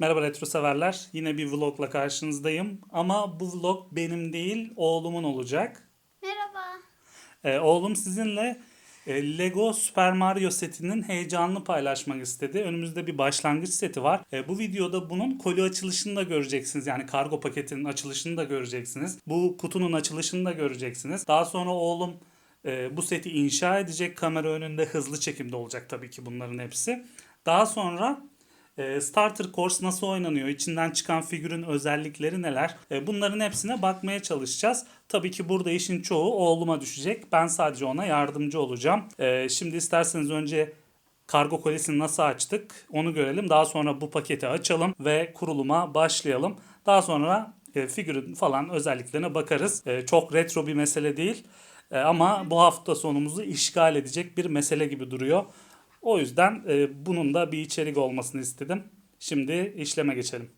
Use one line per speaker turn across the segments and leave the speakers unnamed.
Merhaba retro severler. Yine bir vlogla karşınızdayım. Ama bu vlog benim değil, oğlumun olacak.
Merhaba.
Ee, oğlum sizinle e, Lego Super Mario setinin heyecanını paylaşmak istedi. Önümüzde bir başlangıç seti var. E, bu videoda bunun koli açılışını da göreceksiniz. Yani kargo paketinin açılışını da göreceksiniz. Bu kutunun açılışını da göreceksiniz. Daha sonra oğlum e, bu seti inşa edecek. Kamera önünde hızlı çekimde olacak tabii ki bunların hepsi. Daha sonra e, Starter Course nasıl oynanıyor? İçinden çıkan figürün özellikleri neler? E, Bunların hepsine bakmaya çalışacağız. Tabii ki burada işin çoğu oğluma düşecek. Ben sadece ona yardımcı olacağım. E, Şimdi isterseniz önce kargo kolisini nasıl açtık onu görelim. Daha sonra bu paketi açalım ve kuruluma başlayalım. Daha sonra e, figürün falan özelliklerine bakarız. E, Çok retro bir mesele değil. E, Ama bu hafta sonumuzu işgal edecek bir mesele gibi duruyor. O yüzden e, bunun da bir içerik olmasını istedim. Şimdi işleme geçelim.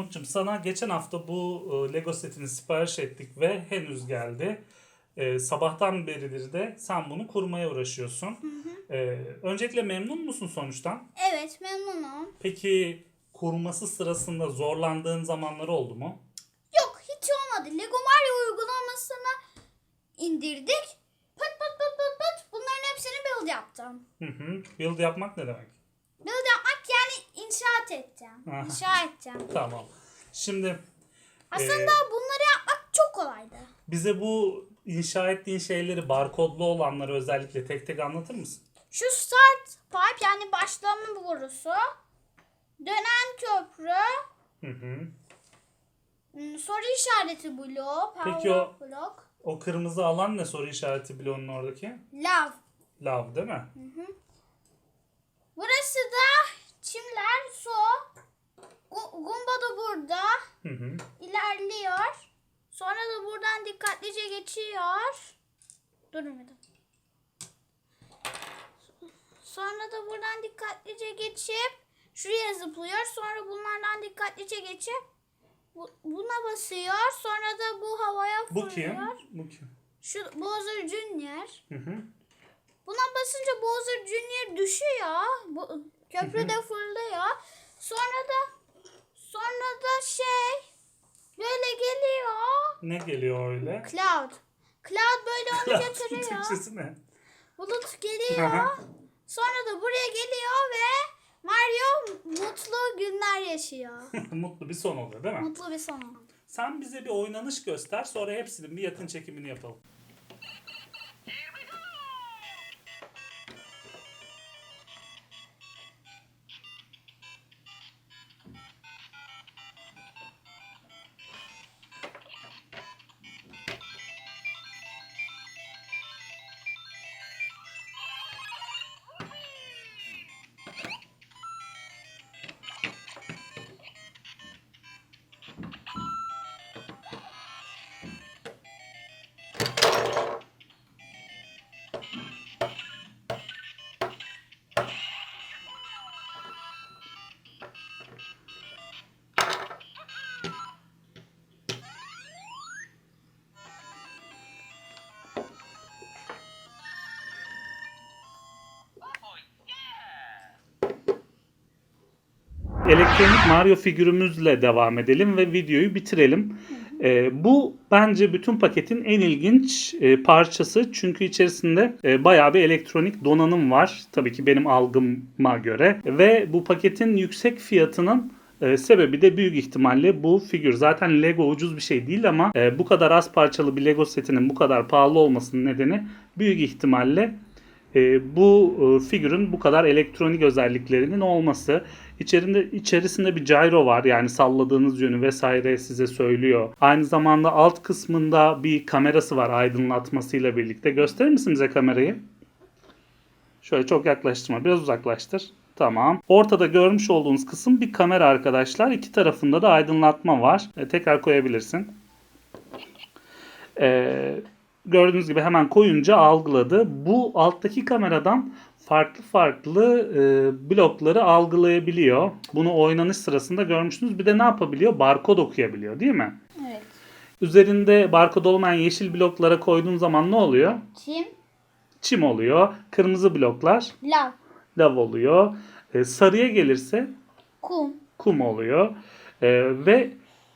Umut'cum sana geçen hafta bu e, Lego setini sipariş ettik ve henüz geldi. E, sabahtan beridir de sen bunu kurmaya uğraşıyorsun. E, öncelikle memnun musun sonuçtan?
Evet memnunum.
Peki kurması sırasında zorlandığın zamanları oldu mu?
Yok hiç olmadı. Lego Mario uygulamasını indirdik. Pıt pıt pıt pıt pıt bunların hepsini build yaptım.
Hı hı. Build yapmak ne demek?
İnşaat edeceğim.
Aha.
İnşa edeceğim.
Tamam. Şimdi
Aslında
Ee,
bunları yapmak çok kolaydı.
bize bu inşa ettiğin şeyleri barkodlu olanları özellikle tek tek anlatır mısın?
Şu start pipe yani başlama borusu. Dönen köprü.
Hı hı.
hmm, Soru işareti bloğu.
Peki o-
blok.
O kırmızı alan ne soru işareti bloğunun oradaki?
Love.
Lav değil mi?
Burası da çimler, su. Gu- Gumba da burada.
Hı hı.
ilerliyor. Sonra da buradan dikkatlice geçiyor. Durun bir dakika. Sonra da buradan dikkatlice geçip şuraya zıplıyor. Sonra bunlardan dikkatlice geçip bu- buna basıyor. Sonra da bu havaya
Bu
fırlıyor.
kim? Bu kim?
Şu Bowser Junior.
Hı hı.
Buna basınca Bowser Junior düşüyor. Bu köprüde fırlıyor. Sonra da sonra da şey böyle geliyor.
Ne geliyor öyle?
Cloud. Cloud böyle onu götürüyor.
Türkçesi ne?
Bulut geliyor. Sonra da buraya geliyor ve Mario mutlu günler yaşıyor.
Mutlu bir son oluyor değil mi?
mutlu bir son.
Sen bize bir oynanış göster sonra hepsinin bir yakın çekimini yapalım. Elektronik Mario figürümüzle devam edelim ve videoyu bitirelim. Ee, bu bence bütün paketin en ilginç e, parçası çünkü içerisinde e, bayağı bir elektronik donanım var. Tabii ki benim algıma göre ve bu paketin yüksek fiyatının e, sebebi de büyük ihtimalle bu figür. Zaten Lego ucuz bir şey değil ama e, bu kadar az parçalı bir Lego setinin bu kadar pahalı olmasının nedeni büyük ihtimalle e, bu e, figürün bu kadar elektronik özelliklerinin olması. İçerinde içerisinde bir gyro var yani salladığınız yönü vesaire size söylüyor. Aynı zamanda alt kısmında bir kamerası var aydınlatmasıyla birlikte. Gösterir misin bize kamerayı? Şöyle çok yaklaştırma. Biraz uzaklaştır. Tamam. Ortada görmüş olduğunuz kısım bir kamera arkadaşlar. İki tarafında da aydınlatma var. E, tekrar koyabilirsin. Ee, gördüğünüz gibi hemen koyunca algıladı. Bu alttaki kameradan farklı farklı e, blokları algılayabiliyor. Bunu oynanış sırasında görmüştünüz. Bir de ne yapabiliyor? Barkod okuyabiliyor değil mi?
Evet.
Üzerinde barkod olmayan yeşil bloklara koyduğun zaman ne oluyor?
Çim.
Çim oluyor. Kırmızı bloklar
Lav.
lav oluyor. E, sarıya gelirse
Kum.
kum oluyor. E, ve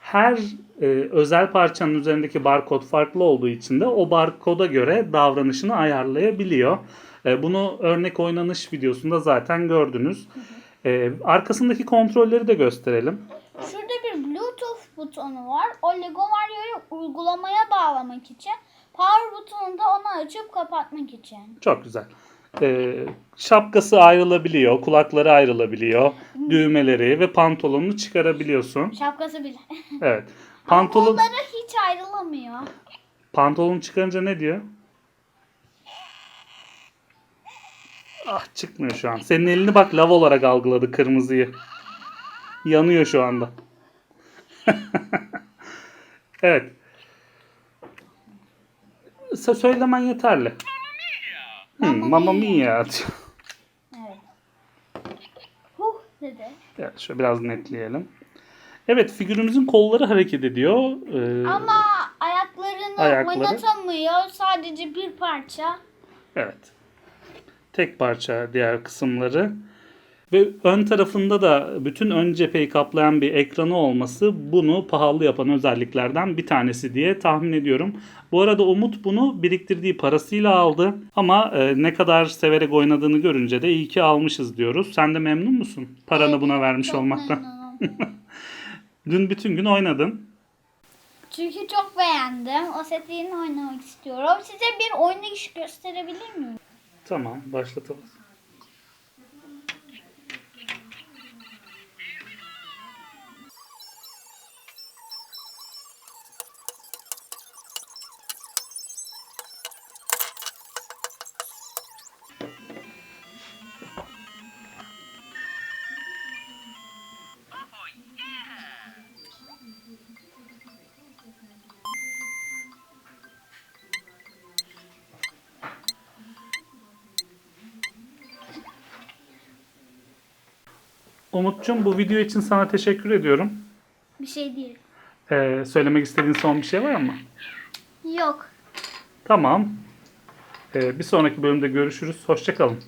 her e, özel parçanın üzerindeki barkod farklı olduğu için de o barkoda göre davranışını ayarlayabiliyor. E, bunu örnek oynanış videosunda zaten gördünüz. E, arkasındaki kontrolleri de gösterelim.
Şurada bir Bluetooth butonu var. O Lego Mario'yu uygulamaya bağlamak için. Power butonu da onu açıp kapatmak için.
Çok güzel. E, şapkası ayrılabiliyor, kulakları ayrılabiliyor, düğmeleri ve pantolonunu çıkarabiliyorsun.
Şapkası bile.
Evet. Pantolon
Kolları hiç ayrılamıyor.
pantolonu çıkarınca ne diyor? Ah çıkmıyor şu an. Senin elini bak lav olarak algıladı kırmızıyı. Yanıyor şu anda. evet. Söylemen yeterli. Hmm, Mamma mia.
Evet. Huh dedi.
Evet, şöyle biraz netleyelim. Evet figürümüzün kolları hareket ediyor. Ee,
Ama ayaklarını
Ayakları.
oynatamıyor. Sadece bir parça.
Evet. Tek parça diğer kısımları. Ve ön tarafında da bütün ön cepheyi kaplayan bir ekranı olması bunu pahalı yapan özelliklerden bir tanesi diye tahmin ediyorum. Bu arada Umut bunu biriktirdiği parasıyla aldı. Ama e, ne kadar severek oynadığını görünce de iyi ki almışız diyoruz. Sen de memnun musun paranı buna vermiş olmaktan? Dün bütün gün oynadın.
Çünkü çok beğendim. O seti yine oynamak istiyorum. Size bir oynayış gösterebilir miyim?
Tamam başlatalım. Umut'cum bu video için sana teşekkür ediyorum.
Bir şey değil.
Ee, söylemek istediğin son bir şey var mı?
Yok.
Tamam. Ee, bir sonraki bölümde görüşürüz. Hoşçakalın.